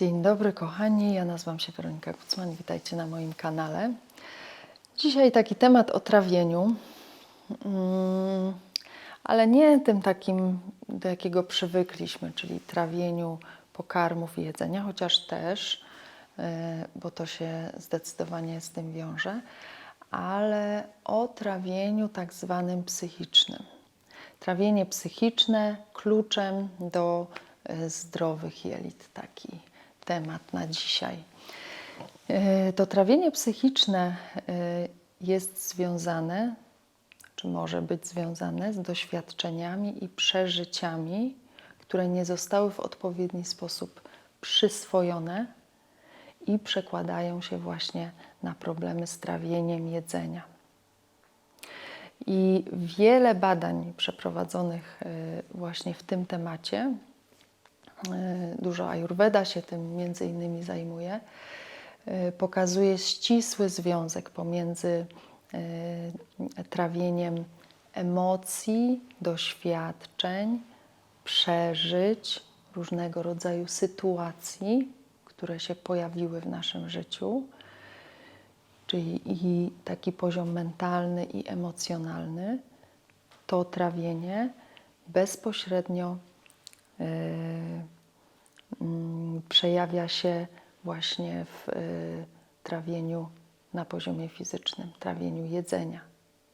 Dzień dobry kochani, ja nazywam się Weronika Kucman, witajcie na moim kanale. Dzisiaj taki temat o trawieniu, mm, ale nie tym takim, do jakiego przywykliśmy, czyli trawieniu pokarmów i jedzenia, chociaż też, y, bo to się zdecydowanie z tym wiąże, ale o trawieniu tak zwanym psychicznym. Trawienie psychiczne kluczem do y, zdrowych jelit, taki temat na dzisiaj. Y, To trawienie psychiczne y, jest związane, czy może być związane z doświadczeniami i przeżyciami, które nie zostały w odpowiedni sposób przyswojone i przekładają się właśnie na problemy z trawieniem jedzenia. I wiele badań przeprowadzonych y, właśnie w tym temacie, dużo Ayurveda się tym między innymi zajmuje, y, pokazuje ścisły związek pomiędzy y, trawieniem emocji, doświadczeń, przeżyć, różnego rodzaju sytuacji, które się pojawiły w naszym życiu, czyli i taki poziom mentalny i emocjonalny, to trawienie bezpośrednio y, mm, przejawia się właśnie w y, trawieniu na poziomie fizycznym, trawieniu jedzenia,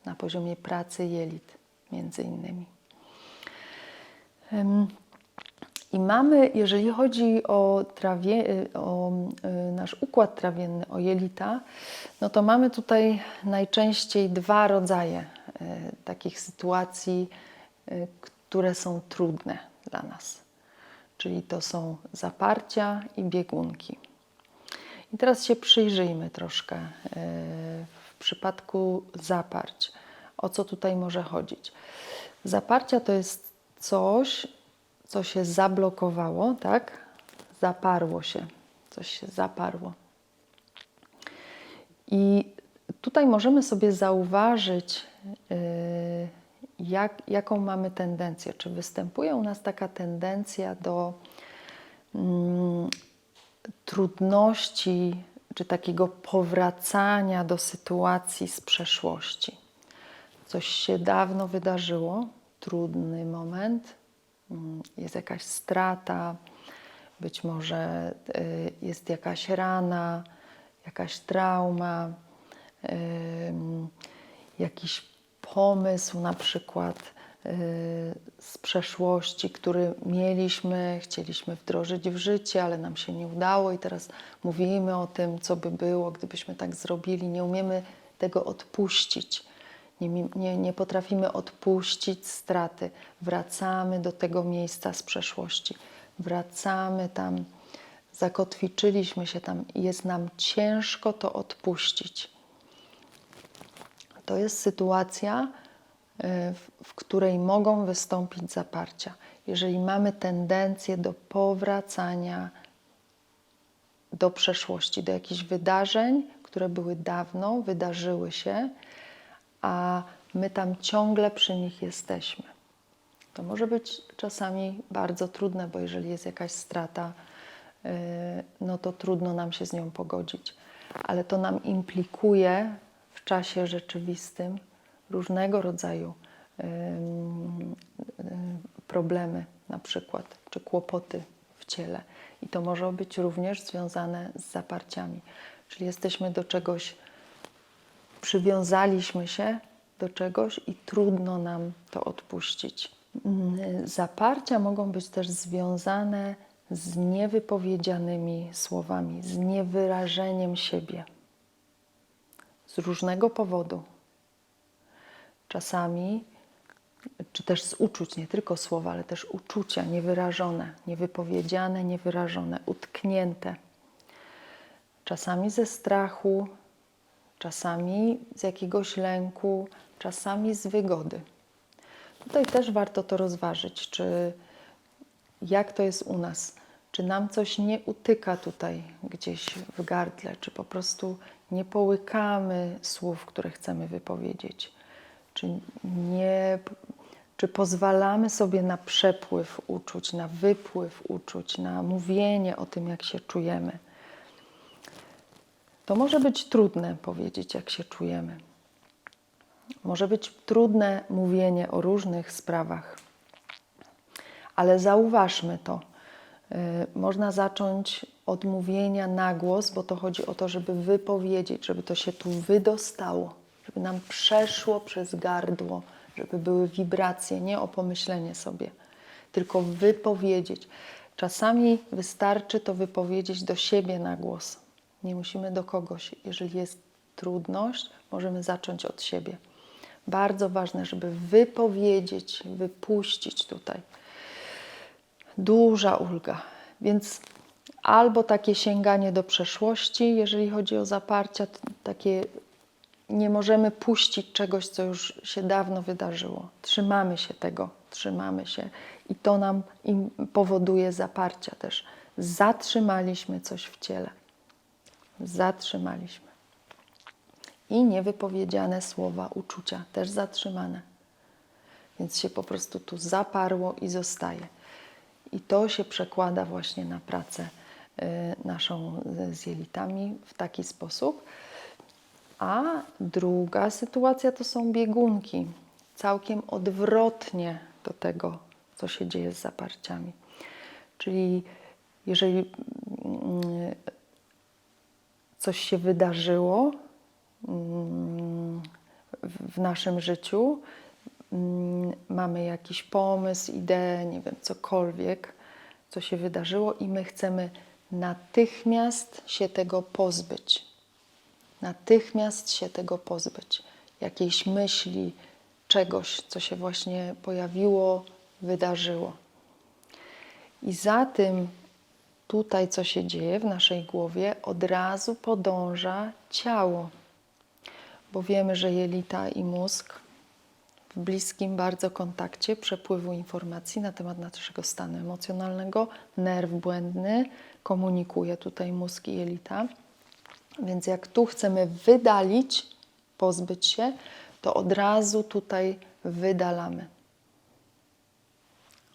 na poziomie pracy jelit, między innymi. Ym, I mamy, jeżeli chodzi o, trawie, y, o y, nasz układ trawienny, o jelita, no to mamy tutaj najczęściej dwa rodzaje takich sytuacji, które są trudne dla nas. Czyli to są zaparcia i biegunki. I teraz się przyjrzyjmy troszkę y, w przypadku zaparć. O co tutaj może chodzić? Zaparcia to jest coś, co się zablokowało, tak? Zaparło się, coś się zaparło. I tutaj możemy sobie zauważyć, yy, jak, jaką mamy tendencję. Czy występuje u nas taka tendencja do mm, trudności, czy takiego powracania do sytuacji z przeszłości? Coś się dawno wydarzyło, trudny moment, mm, jest jakaś strata, być może y, jest jakaś rana, jakaś trauma, jakiś pomysł na przykład y, z przeszłości, który mieliśmy, chcieliśmy wdrożyć w życie, ale nam się nie udało i teraz mówimy o tym, co by było, gdybyśmy tak zrobili. Nie umiemy tego odpuścić. Nie, nie, nie potrafimy odpuścić straty. Wracamy do tego miejsca z przeszłości. Wracamy tam, zakotwiczyliśmy się tam jest nam ciężko to odpuścić. To jest sytuacja, y, w, której mogą wystąpić zaparcia. Jeżeli mamy tendencję do powracania do przeszłości, do jakichś wydarzeń, które były dawno, wydarzyły się, a my tam ciągle przy nich jesteśmy. To może być czasami bardzo trudne, bo jeżeli jest jakaś strata, yy, no to trudno nam się z nią pogodzić. Ale to nam implikuje czasie rzeczywistym różnego rodzaju problemy, na przykład, czy kłopoty w ciele. I to może być również związane z zaparciami. Czyli jesteśmy do czegoś przywiązaliśmy się do czegoś i trudno nam to odpuścić. Zaparcia mogą być też związane z niewypowiedzianymi słowami, z niewyrażeniem siebie. Z różnego powodu. Czasami, czy też z uczuć, nie tylko słowa, ale też uczucia niewyrażone, niewypowiedziane, niewyrażone, utknięte. Czasami ze strachu, czasami z jakiegoś lęku, czasami z wygody. Tutaj też warto to rozważyć, czy jak to jest u nas, czy nam coś nie utyka tutaj gdzieś w gardle, czy po prostu nie połykamy słów, które chcemy wypowiedzieć, czy nie Czy pozwalamy sobie na przepływ uczuć, na wypływ uczuć, na mówienie o tym, jak się czujemy? To może być trudne powiedzieć, jak się czujemy. Może być trudne mówienie o różnych sprawach, ale zauważmy to. Y, Można zacząć od mówienia na głos, bo to chodzi o to, żeby wypowiedzieć, żeby to się tu wydostało, żeby nam przeszło przez gardło, żeby były wibracje, nie o pomyślenie sobie, tylko wypowiedzieć. Czasami wystarczy to wypowiedzieć do siebie na głos. Nie musimy do kogoś. Jeżeli jest trudność, możemy zacząć od siebie. Bardzo ważne, żeby wypowiedzieć, wypuścić tutaj duża ulga. Więc albo takie sięganie do przeszłości, jeżeli chodzi o zaparcia, takie nie możemy puścić czegoś, co już się dawno wydarzyło. Trzymamy się tego, trzymamy się i to nam im powoduje zaparcia też. Zatrzymaliśmy coś w ciele. Zatrzymaliśmy. I niewypowiedziane słowa uczucia też zatrzymane. Więc się po prostu tu zaparło i zostaje. I to się przekłada właśnie na pracę y, naszą z- jelitami w taki sposób. A druga sytuacja to są biegunki. Całkiem odwrotnie do tego, co się dzieje z zaparciami. Czyli jeżeli mm, coś się wydarzyło mm, w naszym życiu, mamy jakiś pomysł, ideę, nie wiem, cokolwiek, co się wydarzyło, i my chcemy natychmiast się tego pozbyć. Natychmiast się tego pozbyć. Jakiejś myśli, czegoś, co się właśnie pojawiło, wydarzyło. I za tym tutaj, co się dzieje w naszej głowie, od razu podąża ciało, bo wiemy, że jelita i mózg bliskim bardzo kontakcie przepływu informacji na temat naszego stanu emocjonalnego. Nerw błędny komunikuje tutaj mózg i jelita. Więc jak tu chcemy wydalić, pozbyć się, to od razu tutaj wydalamy.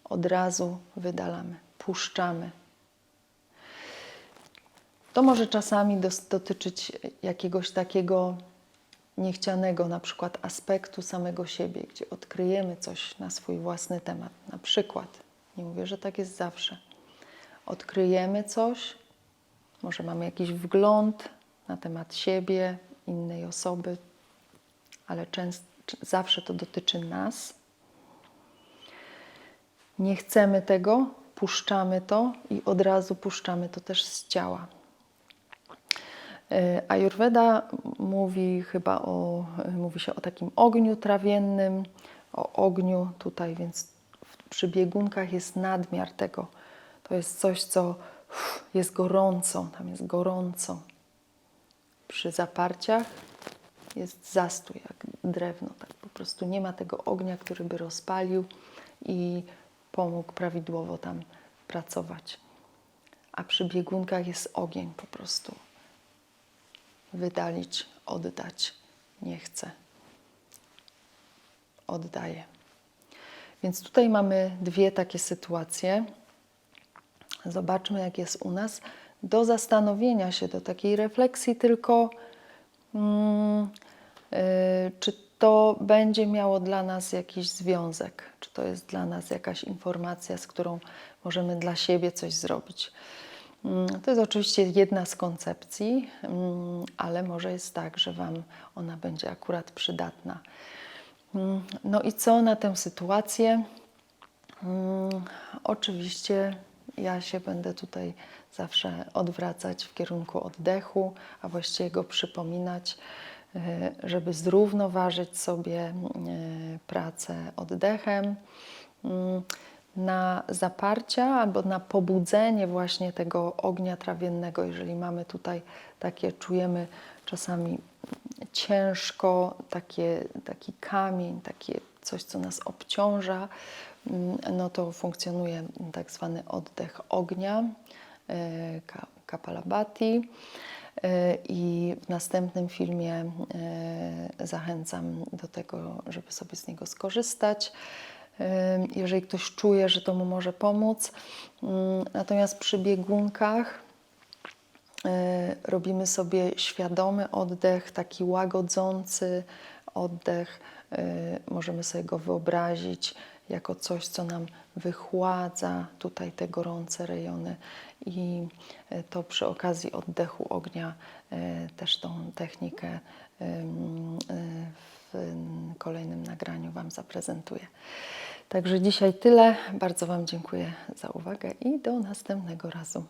Od razu wydalamy, puszczamy. To może czasami dotyczyć jakiegoś takiego niechcianego na przykład aspektu samego siebie, gdzie odkryjemy coś na swój własny temat. Na przykład, nie mówię, że tak jest zawsze. Odkryjemy coś, może mamy jakiś wgląd na temat siebie, innej osoby, ale często, zawsze to dotyczy nas. Nie chcemy tego, puszczamy to i od razu puszczamy to też z ciała. E, Ayurveda mówi chyba o, mówi się o takim ogniu trawiennym, o ogniu tutaj, więc przy biegunkach jest nadmiar tego. To jest coś, co jest gorąco, tam jest gorąco. Przy zaparciach jest zastój, jak drewno, tak po prostu nie ma tego ognia, który by rozpalił i pomógł prawidłowo tam pracować. A przy biegunkach jest ogień po prostu wydalić, oddać. Nie chcę. Oddaję. Więc tutaj mamy dwie takie sytuacje. Zobaczmy, jak jest u nas. Do zastanowienia się, do takiej refleksji, tylko mm, y, czy to będzie miało dla nas jakiś związek, czy to jest dla nas jakaś informacja, z którą możemy dla siebie coś zrobić. Mm, To jest oczywiście jedna z koncepcji, mm, ale może jest tak, że Wam ona będzie akurat przydatna. Mm, No i co na tę sytuację? Oczywiście ja się będę tutaj zawsze odwracać w kierunku oddechu, a właściwie go przypominać, e, żeby zrównoważyć sobie e, pracę oddechem na zaparcia albo na pobudzenie właśnie tego ognia trawiennego, jeżeli mamy tutaj takie, czujemy czasami ciężko, takie, taki kamień, takie coś, co nas obciąża, mm, no to funkcjonuje tak zwany oddech ognia, e, ka- kapalabhati. E, I w następnym filmie e, zachęcam do tego, żeby sobie z niego skorzystać. Jeżeli ktoś czuje, że to mu może pomóc. Ym, Natomiast przy biegunkach e, robimy sobie świadomy oddech, taki łagodzący oddech. E, Możemy sobie go wyobrazić jako coś, co nam wychładza tutaj te gorące rejony i e, to przy okazji oddechu ognia też tą technikę e, w kolejnym nagraniu Wam zaprezentuję. Także dzisiaj tyle. Bardzo Wam dziękuję za uwagę i do następnego razu.